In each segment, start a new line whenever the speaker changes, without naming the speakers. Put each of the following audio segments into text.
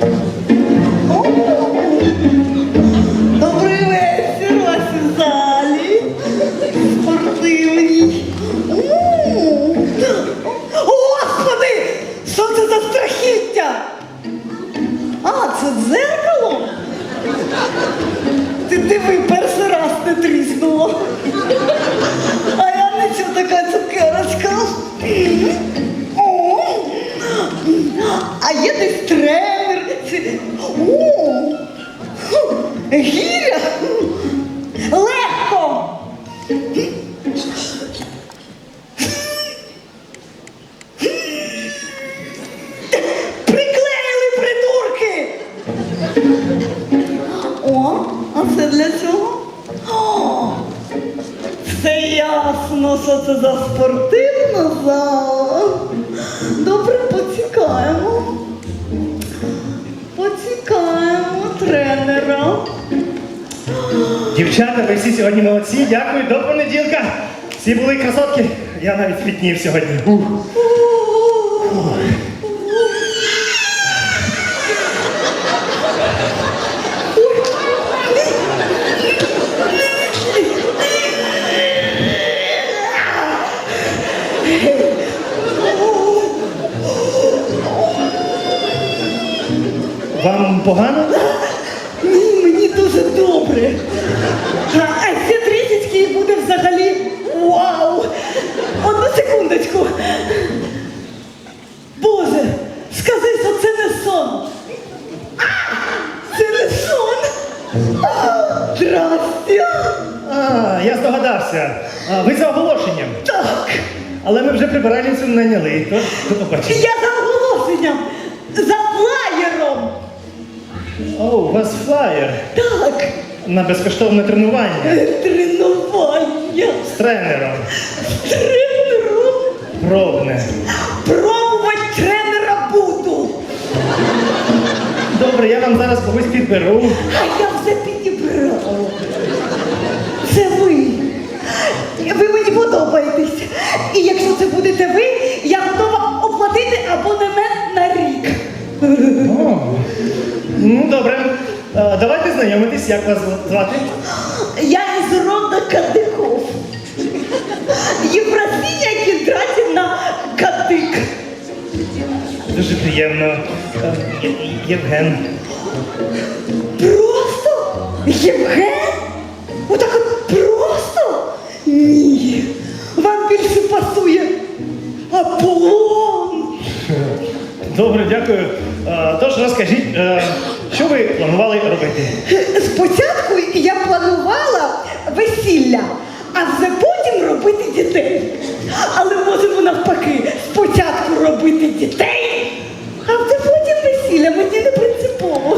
Thank you. О. Гіря!
Дівчата, ви всі сьогодні молодці. Дякую, до понеділка. Всі були красотки. Я навіть спітнів сьогодні. Ух. Наняли. То, до побачення.
я за оголошенням, за флаєром.
О, у вас флаєр
Так,
на безкоштовне тренування
тренування.
з тренером.
Тренером.
Пробне.
Пробувати тренера буду.
Добре, я вам зараз когось підберу.
А я все підібрала. Це ви. Ви мені подобаєтесь. І якщо це будете ви, я готова оплатити абонемент на рік.
О, ну, добре. А, давайте знайомитись, як вас звати.
Я із роду Кадиков. Євразія Кіндратівна Кадик.
Дуже приємно. Е, Є- Євген.
Просто? Євген?
Дякую. Е, Тож розкажіть, е, що ви планували робити?
Спочатку я планувала весілля, а вже потім робити дітей. Але можемо навпаки, спочатку робити дітей, а вже потім весілля. Мені не принципово.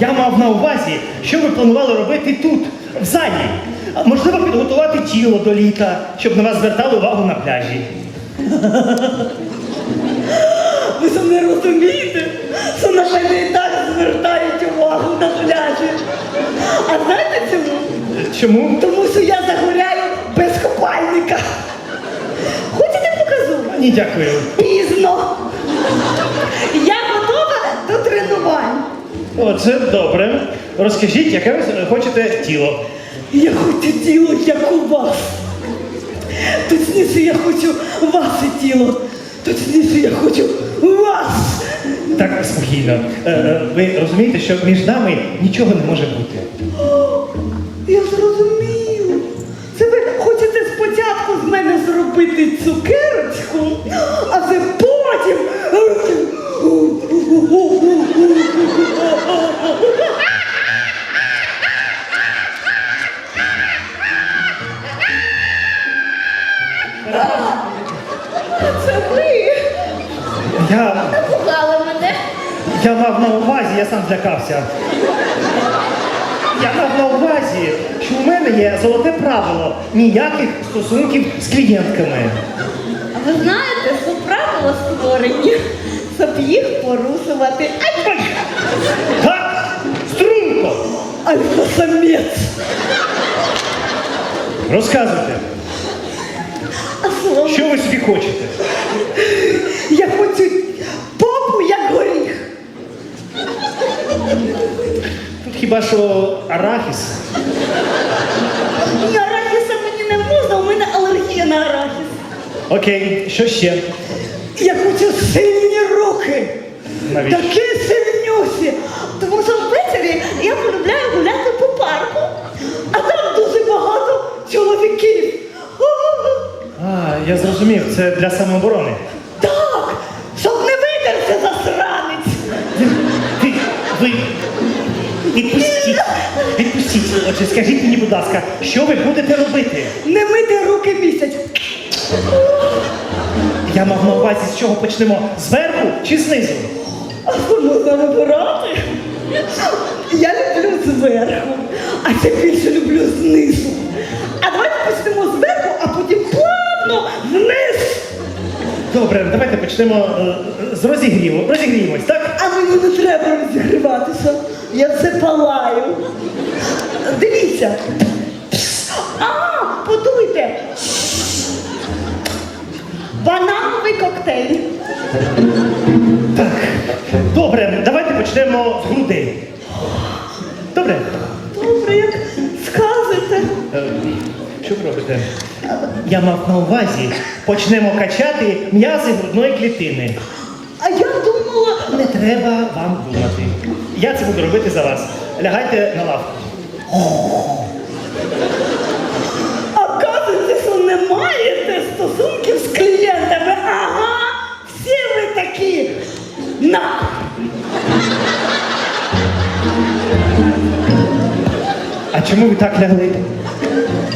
Я мав на увазі, що ви планували робити тут, в залі. А, Можливо, підготувати тіло до літа, щоб на вас звертали увагу на пляжі.
Розумієте, що на мене і так звертають увагу на пляжі. А знаєте чому?
Чому?
Тому що я загоряю без купальника. Хочете покажу?
Ні, дякую.
Пізно. Я готова до тренувань.
О, це добре. Розкажіть, яке ви хочете тіло.
Я хочу тіло, як у вас. Точніше, я хочу ваше тіло. Точніше, я хочу вас.
Так, спокійно. Е, е, Ви розумієте, що між нами нічого не може бути.
Я зрозумію. Це ви хочете спочатку з мене зробити цукерочку, а
злякався. Я мав на увазі, що у мене є золоте правило ніяких стосунків з клієнтками.
А ви знаєте, що правила створені, щоб їх порушувати. Ай,
Так, струнко!
альфа-самець.
Розказуйте,
А що
ви собі хочете?
Я хочу
хіба що арахіс.
Ні, арахіса мені не можна, у мене алергія на арахіс.
Окей, що ще?
Я хочу сильні руки.
Навіщо?
Такі сильнюсі. Тому що ввечері я полюбляю гуляти по парку, а там дуже багато чоловіків.
А, я зрозумів, це для самооборони. Отже, скажіть мені, будь ласка, що ви будете робити?
Не мити руки місяць.
Я мав на увазі, з чого почнемо? Зверху чи знизу?
А що можна вибирати? Я люблю зверху, а ще більше люблю знизу. А давайте почнемо зверху, а потім плавно вниз.
Добре, давайте почнемо е, з розігріву. Розігріємось, так?
А мені не треба розігріватися. Я все палаю. Дивіться. А, подуйте. Банановий коктейль.
Так. Добре, давайте почнемо з грудей. Добре.
Добре, як скажете.
Е, Що ви робите? Я мав на увазі, почнемо качати м'язи грудної клітини.
А я думала,
Не треба вам думати. Я це буду робити за вас. Лягайте на лавку.
Кажете, що не маєте стосунків з клієнтами. Ага, всі ви такі. На.
А чому ви так лягли?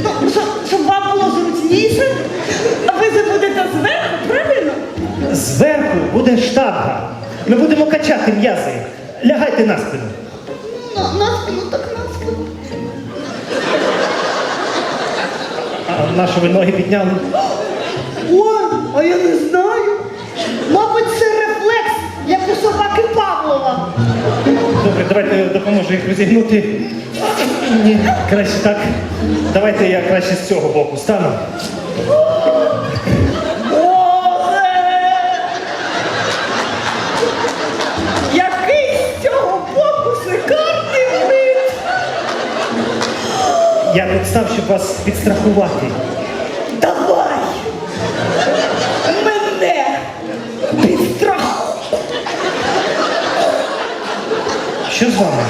Ну, щоб, щоб вам було зручніше, а ви же будете зверху, правильно?
Зверху буде штанга. Ми будемо качати м'язи. Лягайте на спину.
На, на спину, так
А на що ви ноги підняли?
Он, а я не знаю. Мабуть, це рефлекс, як у собаки Павлова.
Добре, давайте допоможу їх розігнути. Ні, краще так. Давайте я краще з цього боку стану. Я тут став, щоб вас підстрахувати.
Давай! Мене підстрахуй!
Що з вами?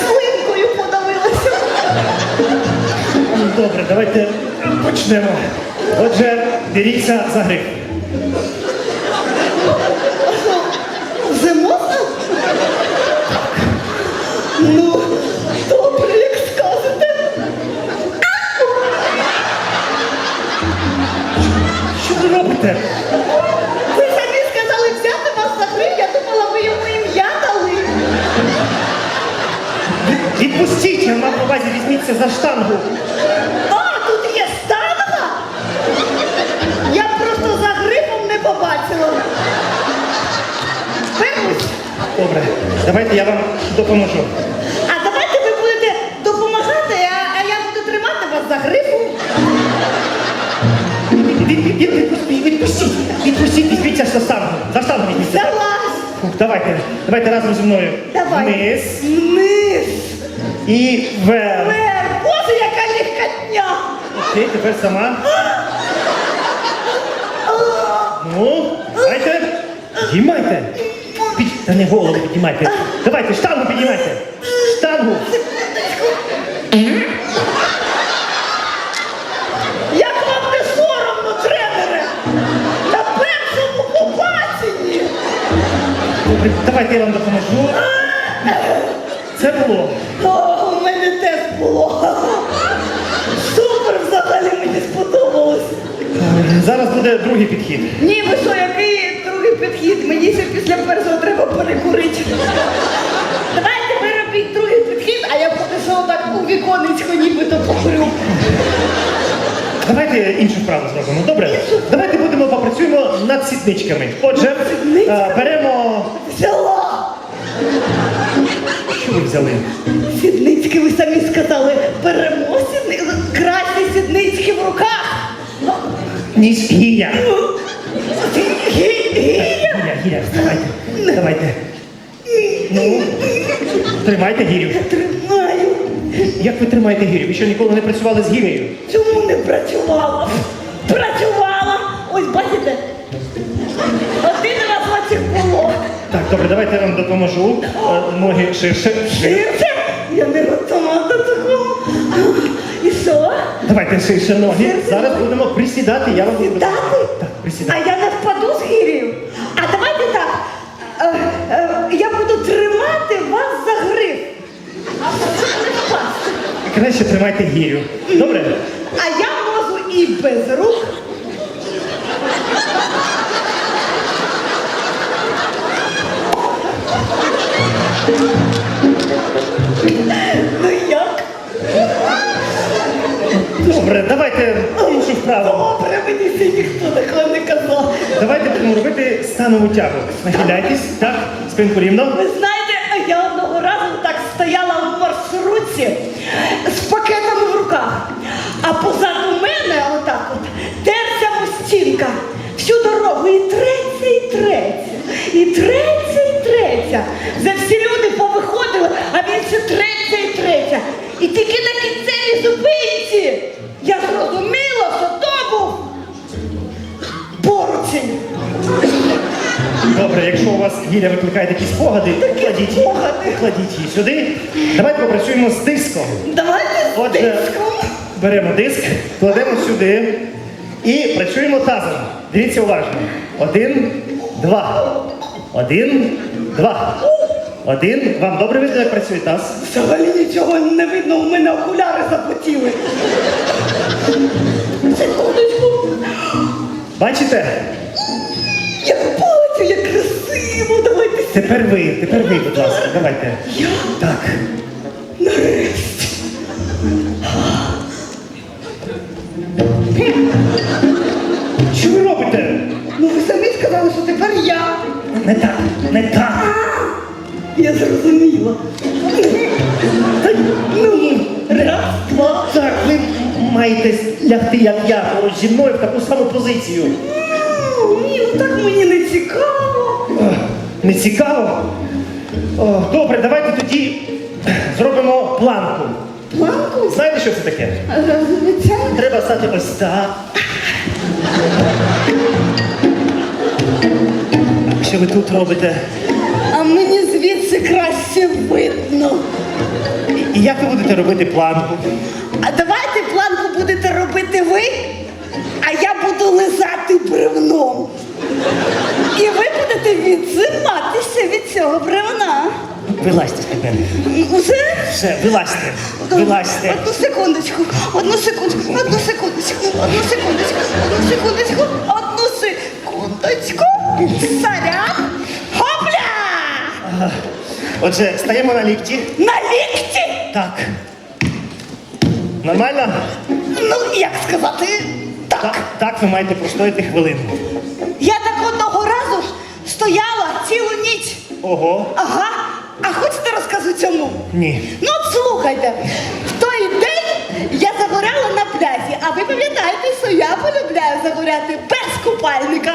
Слинкою подавилася.
Добре, давайте почнемо. Отже, беріться за гриф.
Вже можна? Ну,
Відпустіть, я мав на увазі, візьміться за штангу.
А, тут є штанга? Я просто за грифом не побачила. Берусь.
Добре, давайте я вам допоможу.
А давайте ви будете допомагати, а, а я буду тримати вас за грифом.
Від- від- від- Відпустіть, відпустіть, відпустіть, візьміться за штангу. За штангу візьміться.
Залазь.
Давайте, давайте разом зі мною.
Давай.
Вниз
Вниз.
І вверх.
Вверх. Боже, яка легкотня.
Окей, тепер сама. Ну, давайте. Підіймайте. Під... Та не голову підіймайте. Давайте, штангу підіймайте. Штангу.
Як вам не соромно, тренере? На першому побаченні.
Добре, давайте я вам допоможу. Це було.
О, у мене теж було. Супер взагалі мені сподобалось.
Зараз буде другий підхід.
Ні, ви що, який другий підхід? Мені ще після першого треба перекурити. Давайте ви робіть другий підхід, а я що так у віконечко нібито покурю.
Давайте іншу вправу зробимо. Добре? Давайте будемо попрацюємо над сідничками. Отже, е, беремо.
Взяла!
Що ви взяли?
Сідницьки, ви самі сказали, беремо сідни...
Ніж гія.
Гі- Гія?
Гіля, гіля, давайте. Ну, тримайте гірю.
Тримаю.
Як ви тримаєте гірю? Ви що ніколи не працювали з гірею?
Чому не працювала? Працювала! Ось бачите? Один раз оцих було.
Так, добре, давайте я вам допоможу. Е, Ноги ширше.
Ширше? Я не готова до?
Давайте ширше ноги. Зараз будемо присідати, я вам буду.
Сідати?
Так,
А
присідати.
я не впаду з гір'ю. А давайте так. Е, е, я буду тримати вас за гриф. Щоб не впасти.
Краще тримайте гірю. Добре?
А я можу і без рук.
Добре, давайте іншу вправу.
Добре, мені це ніхто такого не казав.
Давайте будемо робити станову тягу. Нахиляйтесь, так, спинку рівно.
Ви знаєте, я одного разу так стояла в маршрутці з пакетами в руках, а позаду мене отак от терся мостінка. Всю дорогу і треться, і треться, і треться,
Гіря викликає такі спогади, кладіть,
спогади.
кладіть її сюди. Давайте попрацюємо з диском.
Давайте з
Отже,
диском.
беремо диск, кладемо сюди і працюємо тазом. Дивіться уважно. Один, два. Один, два. Один. Вам добре видно, як працює таз?
Взагалі нічого не видно, у мене окуляри запотіли. Секундочку.
Бачите?
Я
Тепер ви, тепер ви, будь ласка, давайте.
Я
Так.
нарешті.
Що ви робите?
Ну ви самі сказали, що тепер я.
Не так, не так.
Я зрозуміла. Ну, раз, два.
Так, ви маєте лягти, як я, поруч зі мною в таку саму позицію.
Ні, ну так мені не цікаво.
Не цікаво? О, добре, давайте тоді зробимо планку.
Планку?
Знаєте, що це таке?
Звичайно.
Треба стати ось так. Що ви тут робите?
А мені звідси краще видно.
І як ви будете робити планку?
А давайте планку будете робити ви, а я буду лизати бревном. Будете відзиматися від цього бревна.
Вилазьте з мене.
Уже?
Все, вилазьте. Вилазьте.
Одну секундочку, одну секундочку, одну секундочку, одну секундочку, одну секундочку, одну секундочку. Заряд. Хопля!
Отже, стаємо на лікті.
На лікті!
Так. Нормально?
Ну, як сказати, так.
Так, так ви маєте простояти хвилину.
Стояла цілу ніч.
Ого.
Ага. А хочете розкажу чому?
Ні.
Ну, от слухайте, в той день я загоряла на пляжі, а ви пам'ятаєте, що я полюбляю загоряти без купальника.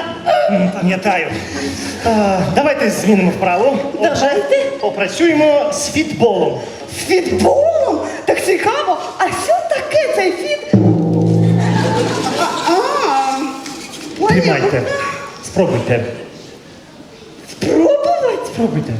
М, Пам'ятаю. А, давайте змінимо вправу.
Давайте.
попрацюємо з фітболом.
З фітболом? Так цікаво. А що таке цей фіт? А.
Тримайте. Спробуйте.
Спробувати?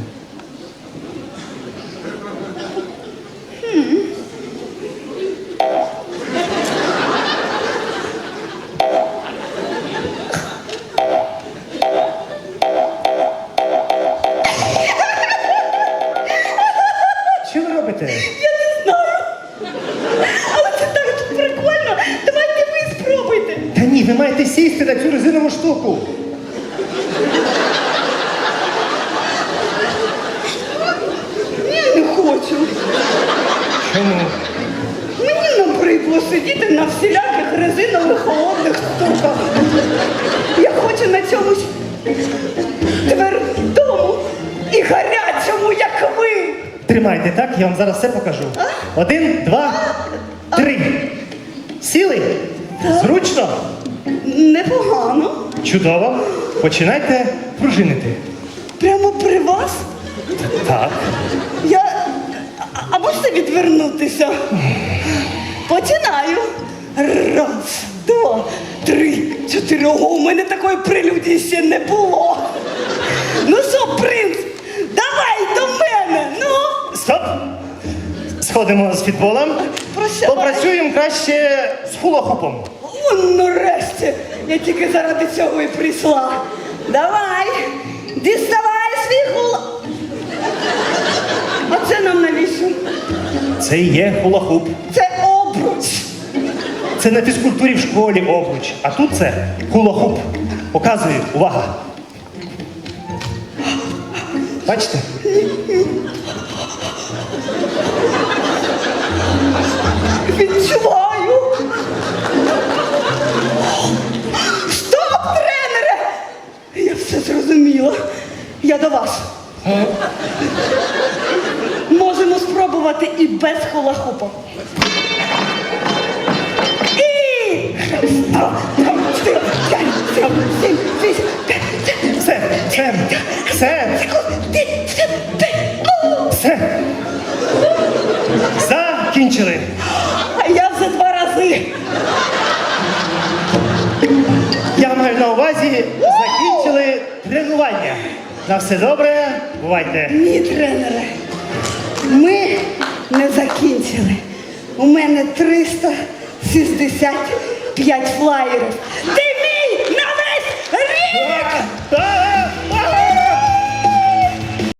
Твердому і гарячому, як ви.
Тримайте, так? Я вам зараз все покажу. Один, два, три. Сіли? Зручно?
Непогано.
Чудово. Починайте пружинити.
Прямо при вас?
Так.
Я. а- можете відвернутися? Починаю. Раз, два, три, чотири. Ого, у мене такої прелюдії ще не було. Ну що, принц, давай до мене. Ну,
Стоп! Сходимо з фітболом.
Прощавай.
Попрацюємо краще з хулахупом.
О, нарешті. Я тільки заради цього і прийшла. Давай, діставай свій гула. А це нам навіщо?
Це є хулахуп.
Це обруч.
Це на фізкультурі в школі обруч. А тут це хулахуп. Показую, увага. Бачите?
Відчуваю. Стоп, тренере! Я все зрозуміла. Я до вас. Можемо спробувати і без холахупа.
Все, все, все. Все. Закінчили.
А я вже два рази.
Я маю на увазі, закінчили тренування. На все добре, бувайте.
Ні, тренере. Ми не закінчили. У мене 365 флаєрів.